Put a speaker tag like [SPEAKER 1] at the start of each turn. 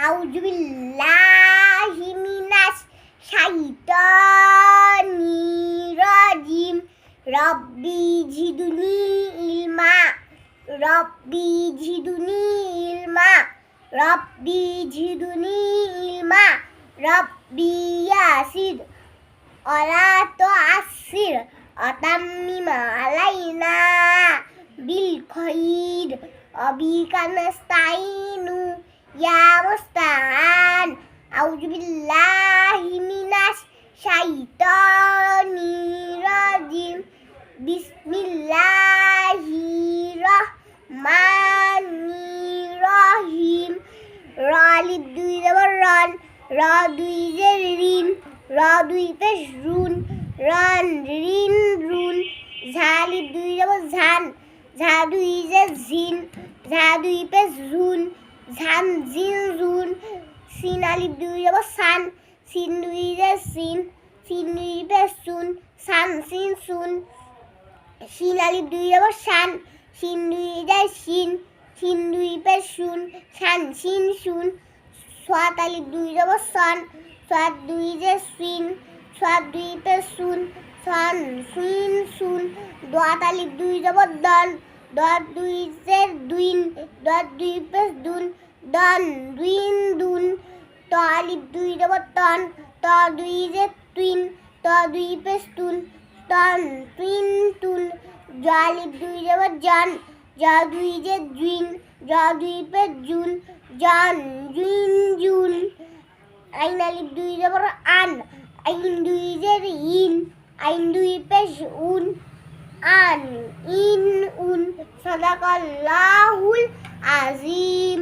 [SPEAKER 1] আউযু বিল্লাহি মিনাশ শাইতানির রাজিম রব্বি জিদুনি ইলমা রব্বি জিদুনি ইলমা রব্বি জিদুনি ইলমা অলা তো আসির অতাম্মিমা আলাইনা বিল খৈর অবিকা নাস্তাইনু ইয়া মুস্তাআন আউযু বিল্লাহি মিনাশ শাইতানির রাজিম বিসমিল্লাহির রহমানির রহিম রালিদ দুই দেবর রন র দুই যে রিন র দুই পেশ রুন রন রিন রুন ঝালিব দুই দেবর ঝান ঝা দুই যে ঝিন ঝা দুই পেশ ঝুন ঝান জিন রুন সিন আলিব দুই দেবর সান, সিন দুই যে সিন সিন দুই পেশ সুন, সান, সিন সুন শিন আলিফ দুই যাব শান শিন দুই যায় শিন শিন দুই পে শুন শান শিন শুন সোয়াত আলিফ দুই যাব সন, সোয়াত দুই যে সিন, সোয়াত দুই পে শুন সন সুইন শুন দোয়াত আলিফ দুই যাব দন দত দুই যে দুইন দত দুই পে দুন, দন, দুইন দুন ত আলিফ দুই যাব তন, ত দুই যে তুইন, ত দুই পে তুন টন টুইন টুন জালিব দুই যাব জান যা দুই যে জুইন যা দুই পে জুন, জান জুইন জুন, আইন আলিব দুই যাব আন, আইন দুই যে ইন, আইন দুই পে উন, আন ইন উন, সদাকাল্লাহুল আজিম।